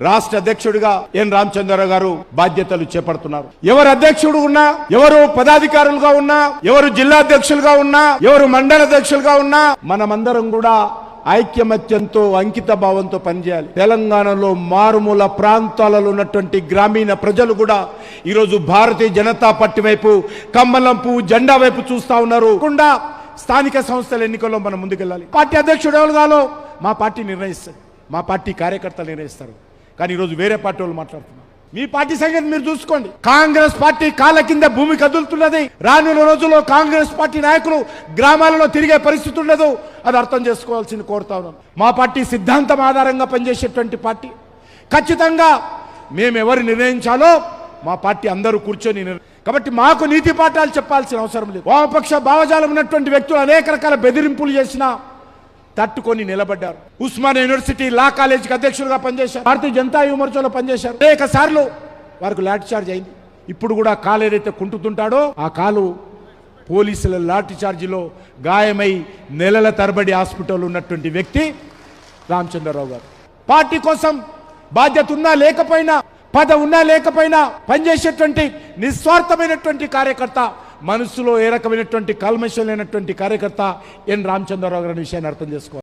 రాష్ట్ర అధ్యక్షుడిగా ఎన్ రామచంద్రరావు గారు బాధ్యతలు చేపడుతున్నారు. ఎవరు అధ్యక్షుడు ఉన్నా ఎవరు పదాధికారులుగా ఉన్నా ఎవరు జిల్లా అధ్యక్షులుగా ఉన్నా ఎవరు మండల అధ్యక్షులుగా ఉన్నా మనమందరం కూడా ఐక్యమత్యంతో అంకిత భావంతో పనిచేయాలి. తెలంగాణలో మారుమూల ప్రాంతాలలో ఉన్నటువంటి గ్రామీణ ప్రజలు కూడా ఈరోజు భారతీయ జనతా పార్టీ వైపు కమ్మలం పువ్వు జెండా వైపు చూస్తా ఉన్నారు. కాకుండా స్థానిక సంస్థల ఎన్నికల్లో మనం ముందుకెళ్ళాలి. పార్టీ అధ్యక్షుడు ఎవరు కాలో మా పార్టీ నిర్ణయిస్తుంది మా పార్టీ కార్యకర్తలు నిర్ణయిస్తారు. కానీ ఈరోజు వేరే పార్టీ వాళ్ళు మాట్లాడుతున్నారు. మీ పార్టీ సంగతి మీరు చూసుకోండి. కాంగ్రెస్ పార్టీ కాళ్ళ కింద భూమి కదులుతున్నది. రానున్న రోజుల్లో కాంగ్రెస్ పార్టీ నాయకులు గ్రామాలలో తిరిగే పరిస్థితి ఉండదు. అది అర్థం చేసుకోవాల్సింది కోరుతా ఉన్నాను. మా పార్టీ సిద్ధాంతం ఆధారంగా పనిచేసేటువంటి పార్టీ. ఖచ్చితంగా మేము ఎవరు నిర్ణయించాలో మా పార్టీ అందరూ కూర్చొని కాబట్టి మాకు నీతి పాఠాలు చెప్పాల్సిన అవసరం లేదు. వామపక్ష భావజాలం ఉన్నటువంటి వ్యక్తులు అనేక రకాల బెదిరింపులు చేసినా తట్టుకొని నిలబడ్డారు. ఉస్మాన్ యూనివర్సిటీ లా కాలేజీకి అధ్యక్షులుగా పనిచేశారు. భారతీయ జనతా యువమోర్చాలో పనిచేశారు. అనేక సార్లు వారికి లాఠీ చార్జ్ అయింది. ఇప్పుడు కూడా కాలు ఏదైతే కుంటుతుంటాడో ఆ కాలు పోలీసుల లాఠీ చార్జిలో గాయమై నెలల తరబడి హాస్పిటల్ ఉన్నటువంటి వ్యక్తి రామచంద్రరావు గారు. పార్టీ కోసం బాధ్యత ఉన్నా లేకపోయినా పద ఉన్నా లేకపోయినా పనిచేసేటువంటి నిస్వార్థమైనటువంటి కార్యకర్త మనసులో ఏ రకమైనటువంటి కల్మషం లేనటువంటి కార్యకర్త ఎన్ రామచంద్రరావు గారి విషయాన్ని అర్థం చేసుకోవాలి.